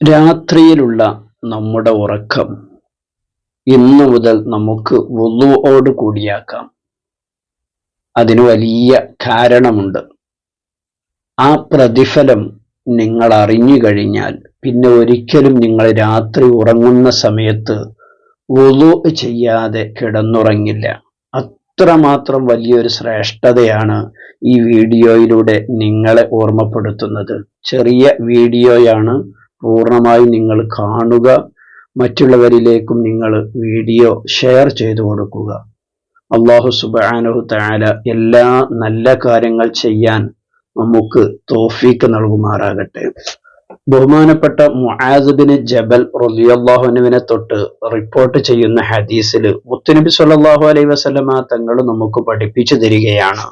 രാത്രിയിലുള്ള നമ്മുടെ ഉറക്കം ഇന്നു മുതൽ നമുക്ക് വുളുവോട് കൂടിയാക്കാം. അതിന് വലിയ കാരണമുണ്ട്. ആ പ്രതിഫലം നിങ്ങൾ അറിഞ്ഞു കഴിഞ്ഞാൽ പിന്നെ ഒരിക്കലും നിങ്ങൾ രാത്രി ഉറങ്ങുന്ന സമയത്ത് വുളു ചെയ്യാതെ കിടന്നുറങ്ങില്ല. അത്രമാത്രം വലിയൊരു ശ്രേഷ്ഠതയാണ് ഈ വീഡിയോയിലൂടെ നിങ്ങളെ ഓർമ്മപ്പെടുത്തുന്നത്. ചെറിയ വീഡിയോയാണ് പൂർണമായി നിങ്ങൾ കാണുക. മറ്റുള്ളവരിലേക്കും നിങ്ങൾ വീഡിയോ ഷെയർ ചെയ്തു കൊടുക്കുക. അള്ളാഹു സുബാനഹു താല എല്ലാ നല്ല കാര്യങ്ങൾ ചെയ്യാൻ നമുക്ക് തോഫീക്ക് നൽകുമാറാകട്ടെ. ബഹുമാനപ്പെട്ട മുആസുബിന് ജബൽ റലിയല്ലാഹുനുവിനെ തൊട്ട് റിപ്പോർട്ട് ചെയ്യുന്ന ഹദീസിൽ മുത്തുനബി സല്ലാഹു അലൈഹി വസ്ലമ തങ്ങൾ നമുക്ക് പഠിപ്പിച്ചു തരികയാണ്.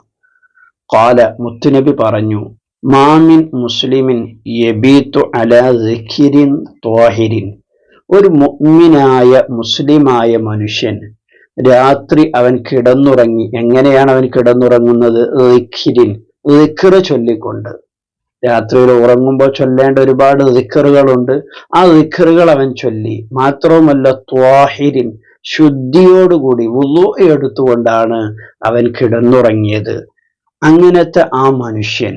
കാല മുത്തുനബി പറഞ്ഞു മാമിൻ മുസ്ലിമിൻ യബീത്തു അലാ ത്വാഹിരിൻ. ഒരു മുഅ്മിനായ മുസ്ലിമായ മനുഷ്യൻ രാത്രി അവൻ കിടന്നുറങ്ങി. എങ്ങനെയാണ് അവൻ കിടന്നുറങ്ങുന്നത്? ദിഖിരിൻ ദിഖർ ചൊല്ലിക്കൊണ്ട്. രാത്രിയിൽ ഉറങ്ങുമ്പോൾ ചൊല്ലേണ്ട ഒരുപാട് ദിക്കറുകളുണ്ട്. ആ ദിക്കറുകൾ അവൻ ചൊല്ലി. മാത്രവുമല്ല ത്വാഹിരിൻ ശുദ്ധിയോടുകൂടി വുളു എടുത്തുകൊണ്ടാണ് അവൻ കിടന്നുറങ്ങിയത്. അങ്ങനത്തെ ആ മനുഷ്യൻ.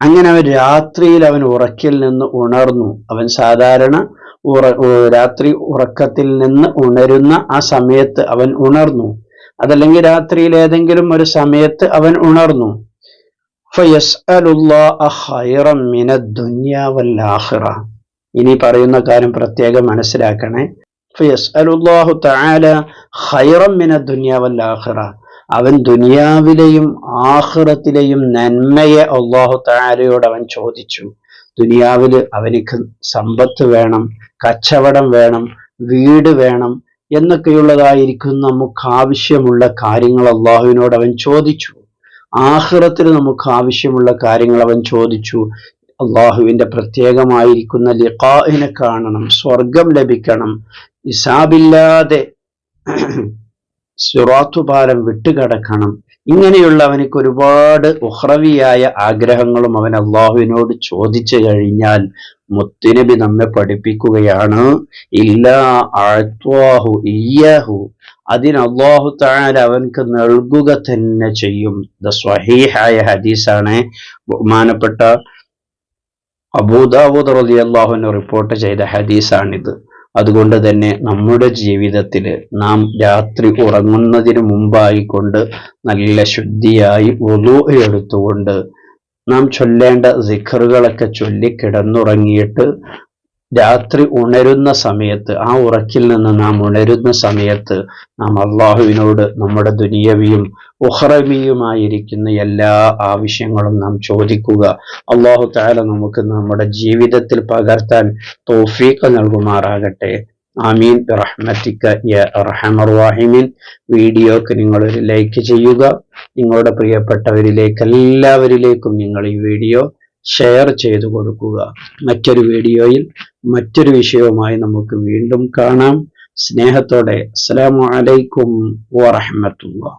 അങ്ങനെ അവൻ രാത്രിയിൽ അവൻ ഉറക്കിൽ നിന്ന് ഉണർന്നു. അവൻ സാധാരണ ഉറ രാത്രി ഉറക്കത്തിൽ നിന്ന് ഉണരുന്ന ആ സമയത്ത് അവൻ ഉണർന്നു. അതല്ലെങ്കിൽ രാത്രിയിൽ ഏതെങ്കിലും ഒരു സമയത്ത് അവൻ ഉണർന്നു. ഇനി പറയുന്ന കാര്യം പ്രത്യേകം മനസ്സിലാക്കണേ. അവൻ ദുനിയാവിലെയും ആഹ്റത്തിലെയും നന്മയെ അള്ളാഹു താരയോട് അവൻ ചോദിച്ചു. ദുനിയാവിൽ അവനിക്ക് സമ്പത്ത് വേണം കച്ചവടം വേണം വീട് വേണം എന്നൊക്കെയുള്ളതായിരിക്കും നമുക്ക് ആവശ്യമുള്ള കാര്യങ്ങൾ അള്ളാഹുവിനോട് അവൻ ചോദിച്ചു. ആഹ്റത്തിൽ നമുക്ക് ആവശ്യമുള്ള കാര്യങ്ങൾ അവൻ ചോദിച്ചു. അള്ളാഹുവിന്റെ പ്രത്യേകമായിരിക്കുന്ന ലിഖാഹിനെ കാണണം സ്വർഗം ലഭിക്കണം. ഇസാബില്ലാതെ സിറാത്തുപാലം വിട്ടുകിടക്കണം. ഇങ്ങനെയുള്ള അവനക്ക് ഒരുപാട് ഉഹ്രവിയായ ആഗ്രഹങ്ങളും അവൻ അള്ളാഹുവിനോട് ചോദിച്ചു കഴിഞ്ഞാൽ മുത്തുനബി നമ്മെ പഠിപ്പിക്കുകയാണ്. ഇല്ലാ അഴ്ത്വാഹു ഇയ്യാഹു. അതിന് അള്ളാഹു താൻ അവൻക്ക് നൽകുക തന്നെ ചെയ്യും. ദ സ്വഹീഹായ ഹദീസാണ്. ബഹുമാനപ്പെട്ട അബൂദാബൂദ് റലി അള്ളാഹുവിനെ റിപ്പോർട്ട് ചെയ്ത ഹദീസാണിത്. അതുകൊണ്ട് തന്നെ നമ്മുടെ ജീവിതത്തിൽ നാം രാത്രി ഉറങ്ങുന്നതിന് മുമ്പായി കൊണ്ട് നല്ല ശുദ്ധിയായി ഒതു എടുത്തുകൊണ്ട് നാം ചൊല്ലേണ്ട സിഖറുകളൊക്കെ ചൊല്ലി കിടന്നുറങ്ങിയിട്ട് രാത്രി ഉണരുന്ന സമയത്ത് ആ ഉറക്കിൽ നിന്ന് നാം ഉണരുന്ന സമയത്ത് നാം അള്ളാഹുവിനോട് നമ്മുടെ ദുനിയവിയും ഉഹ്റവിയുമായിരിക്കുന്ന എല്ലാ ആവശ്യങ്ങളും നാം ചോദിക്കുക. അള്ളാഹു താല നമുക്ക് നമ്മുടെ ജീവിതത്തിൽ പകർത്താൻ തോഫീക്ക് നൽകുമാറാകട്ടെ. ആമീൻ. റഹ്മത്തിക്ക റഹമർവാഹിമീൻ വീഡിയോക്ക് നിങ്ങൾ ഒരു ലൈക്ക് ചെയ്യുക. നിങ്ങളുടെ പ്രിയപ്പെട്ടവരിലേക്ക് എല്ലാവരിലേക്കും നിങ്ങൾ ഈ വീഡിയോ ഷെയർ ചെയ്തു കൊടുക്കുക. മറ്റൊരു വീഡിയോയിൽ മറ്റൊരു വിഷയവുമായി നമുക്ക് വീണ്ടും കാണാം. സ്നേഹത്തോടെ. അസ്സലാമു അലൈക്കും വറഹമത്തുള്ള